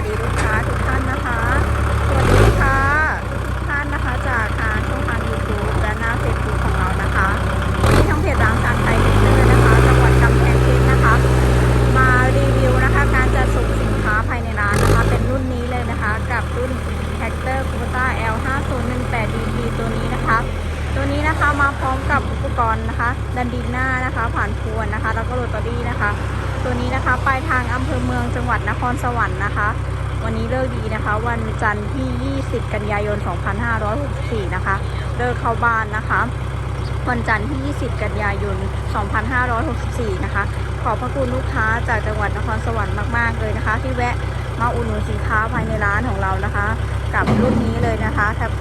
วัสดีลูกค้าทุกท่านนะคะ สวัสดีลูกค้าทุกท่านนะคะ จากทางช่องทาง YouTube และหน้าเฟซบุ๊กของเรานะคะวันนี้ทางเพจร้านจานไทยเทคเนอร์นะคะจังหวัดกำแพงเพชรนะคะ มารีวิวนะคะ การจัดส่งสินค้าภายในร้านนะคะ เป็นรุ่นนี้เลยนะคะ กับรุ่น t r a c t o r c u b a L 5 0 1 8 DT ตัวนี้นะคะ ตัวนี้นะคะมาพร้อมกับอุปกรณ์นะคะ ดันดินหน้านะคะ ผ่านพวนนะคะ แล้วก็โรตารี่นะคะ ตัวนี้นะคะปลายทางอำเภอเมืองจังหวัดนครสวรรค์นะคะ วันนี้เลิกดีนะคะ วันจันทร์ที่ 20 กันยายน 2564 นะคะเลิกเข้าบ้านนะคะ วันจันทร์ที่ 20 กันยายน 2564 นะคะ ขอบพระคุณลูกค้าจากจังหวัดนครสวรรค์มากๆเลยนะคะ ที่แวะมาอุดหนุนสินค้าภายในร้านของเรานะคะ กับรุ่นนี้เลยนะคะ t a p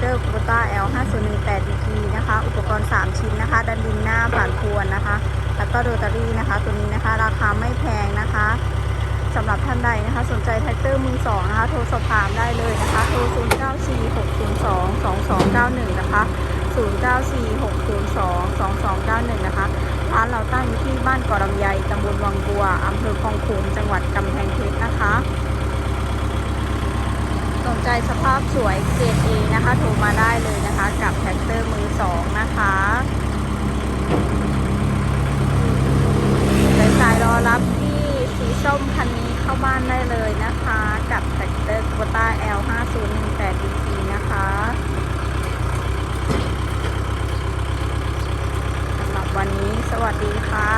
ก็โรตารี่นะคะ ตัวนี้นะคะ ราคาไม่แพงนะคะสำหรับท่านใดนะคะ สนใจแท็กเตอร์มือสองนะคะ โทรสอบถามได้เลยนะคะโทร 0 9 4 6 0 2 2 2 9 1 นะคะ 0 9 4 6 0 2 2 2 9 1 นะคะร้านเราตั้งอยู่ที่บ้านเกาะลำไยตำบลวังบัวอำเภอคลองขลุงจังหวัดกำแพงเพชรนะคะ สนใจสภาพสวยเกรดเอนะคะ โทรมาได้เลยนะคะ กับแท็กเตอร์มือสองนะคะานได้เลยนะคะ กับแท็กเตอร์โคต้า L5018 DC นะคะสำหรับวันนี้สวัสดีค่ะ